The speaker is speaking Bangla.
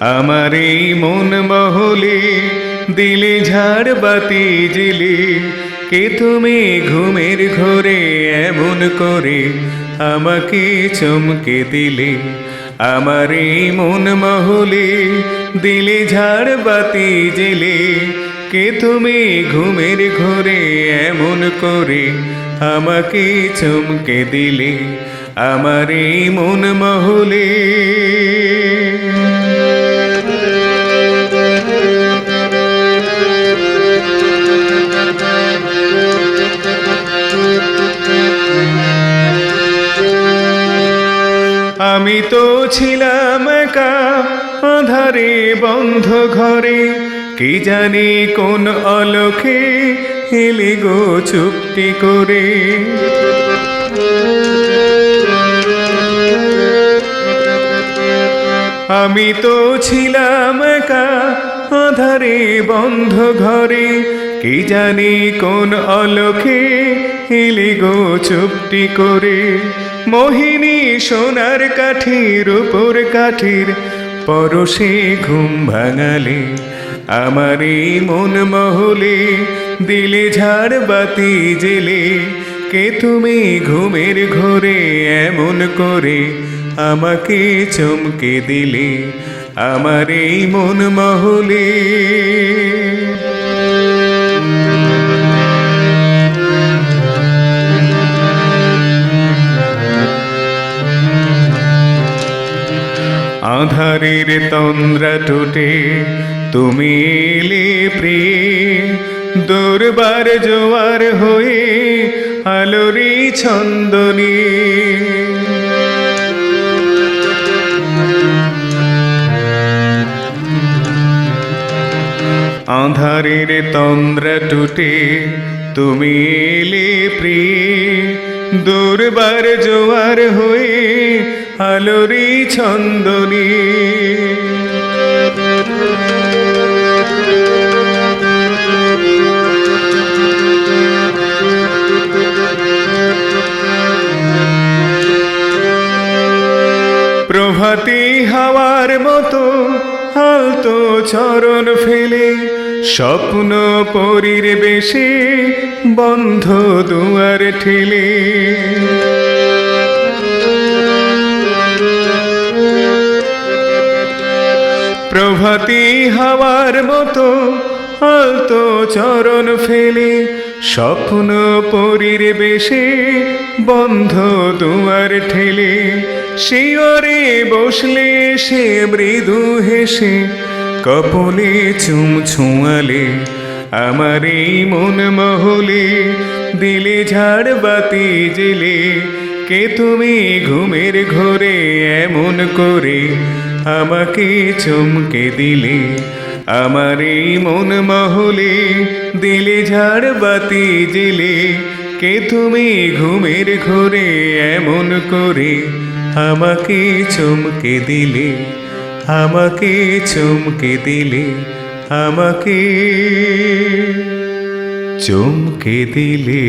আমার এই মন মহলে দিলে ঝাড় বাতি জিলে কে তুমি ঘুমের ঘরে এমন করে আমাকে চমকে দিলে? আমার এই মন মহলে দিলে ঝাড় বাতি জেলে কে তুমি ঘুমের ঘরে এমন করে আমাকে চমকে দিলে? আমার মন মহলে। আমি তো ছিলাম একা আধারে বন্ধ ঘরে। কি জানি কোন অলোকে এলে গো চুক্তি করে। আমি তো ছিলাম একা আধারে বন্ধ ঘরে। কি জানি কোন অলোকে এলে গো চুপটি করে। মোহিনী সোনার কাঠির উপর কাঠির পরশে ঘুম ভাঙালে। আমার এই মন মহলে দিলে ঝাড় বাতি জেলে। কে তুমি ঘুমের ঘরে এমন করে? আমাকে চমকে দিলে, আমার এই মন মহলে। আধারের তন্দ্রা টুটে, তুমি এলে প্রিয়ে দুর্বার জোয়ার হয়ে আলোরি ছন্দনী। আধারের তন্দ্রা টুটে, তুমি এলে প্রিয়ে। দুর্বার জোয়ার হয়ে আলোরি ছন্দনী। প্রভাতী হাওয়ার মতো হালতো চরণ ফেলে স্বপ্ন পরীর বেশে বন্ধ দুয়ার ঠেলে। প্রভাতী হাওয়ার মতো আলতো চরণ ফেলে স্বপ্ন পরীর বেশে বন্ধ দুয়ার ঠেলে। শিওরে বসলে সে মৃদু হেসে কপলে চুম ছুঁয়ালে আমার এই মন মহলে, দিলে ঝাড় বাতি জেলে। কে তুমি ঘুমের ঘরে এমন করে আমাকে চমকে দিলে? আমার এই মন মহলে, দিলে ঝাড় বাতি জেলে। কে তুমি ঘুমের ঘরে এমন করে আমাকে চমকে দিলে? আমাকে চমকে দিলে আমাকে চমকে দিলে।